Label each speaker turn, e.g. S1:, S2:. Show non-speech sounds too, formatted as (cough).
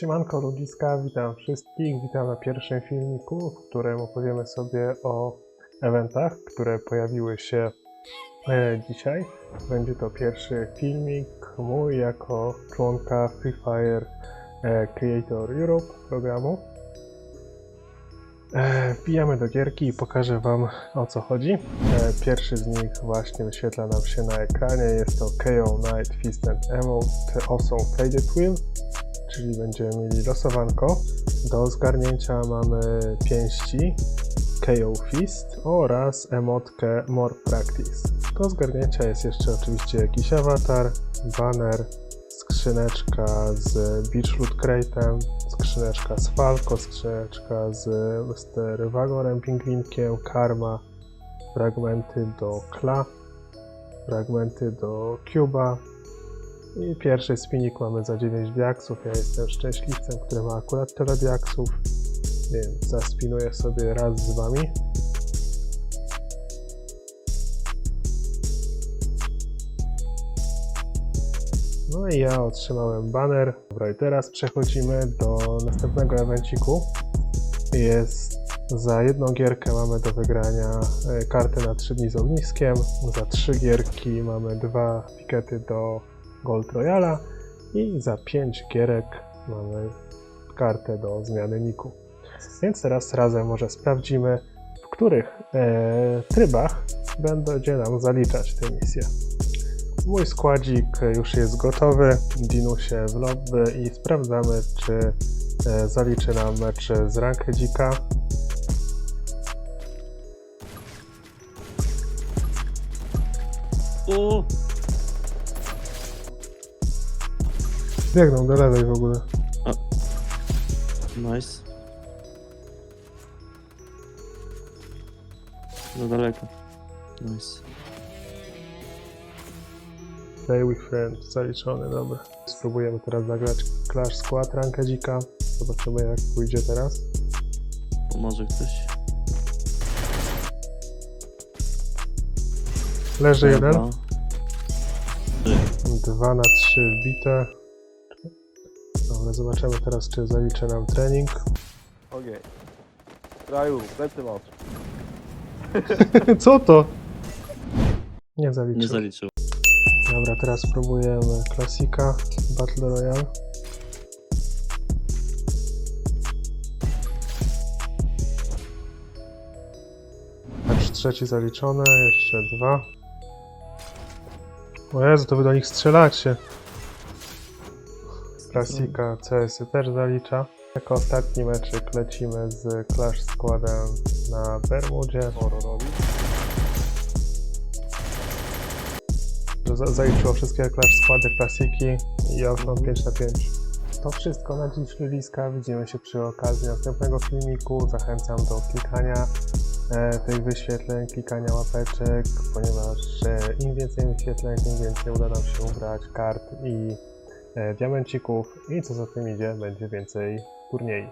S1: Siemanko ludziska, witam wszystkich, witam na pierwszym filmiku, w którym opowiemy sobie o eventach, które pojawiły się e, dzisiaj. Będzie to pierwszy filmik mój jako członka Free Fire e, Creator Europe programu. E, wbijamy do gierki i pokażę Wam o co chodzi. Pierwszy z nich właśnie wyświetla nam się na ekranie, jest to KO Night Fist and Emote Awesome Faded Wheel czyli będziemy mieli losowanko. Do zgarnięcia mamy pięści KO Fist oraz emotkę More Practice. Do zgarnięcia jest jeszcze oczywiście jakiś awatar, banner, skrzyneczka z Beach Loot Crate'em, skrzyneczka z Falco, skrzyneczka z Mr. Wagorem Pingwinkiem, karma, fragmenty do Kla, fragmenty do Cuba, i pierwszy spinik mamy za 9 diaksów. Ja jestem szczęśliwcem, który ma akurat tyle diaksów, więc zaspinuję sobie raz z wami. No i ja otrzymałem banner. Dobra, i teraz przechodzimy do następnego evenciku. Jest za jedną gierkę mamy do wygrania e, kartę na 3 dni z ogniskiem. Za 3 gierki mamy dwa pikety do Gold Royala i za 5 gierek mamy kartę do zmiany niku. Więc teraz razem może sprawdzimy, w których e, trybach będzie nam zaliczać te misje. Mój składzik już jest gotowy, dinusie w lobby i sprawdzamy, czy e, zaliczy nam mecz z Rankedzika.
S2: O!
S1: Biegną do lewej w ogóle.
S2: Nice. Za daleko. Nice.
S1: Play with friend, zaliczony, dobra. Spróbujemy teraz zagrać Clash Squad Rankedzika. Zobaczymy jak pójdzie teraz.
S2: Pomoże ktoś.
S1: Leży jeden.
S2: Trzy.
S1: 2 na 3 wbite. Dobra, zobaczymy teraz, czy zaliczy nam trening.
S3: Okej. Raju, plecy masz. (laughs)
S1: Co to? Nie zaliczył.
S2: Nie zaliczył.
S1: Dobra, teraz spróbujemy klasika Battle Royale. Mecz trzeci zaliczony, jeszcze dwa. O Jezu, to wy do nich strzelacie. Klasika CS też zalicza. Jako ostatni meczyk lecimy z Clash Squadem na Bermudzie. Zaliczyło wszystkie Clash Składy klasiki i mam 5 na 5. To wszystko na dziś ludziska. Widzimy się przy okazji następnego filmiku. Zachęcam do klikania e, tych wyświetleń, klikania łapeczek, ponieważ e, im więcej wyświetleń, tym więcej uda nam się ubrać kart i diamencików i co za tym idzie, będzie więcej turniej.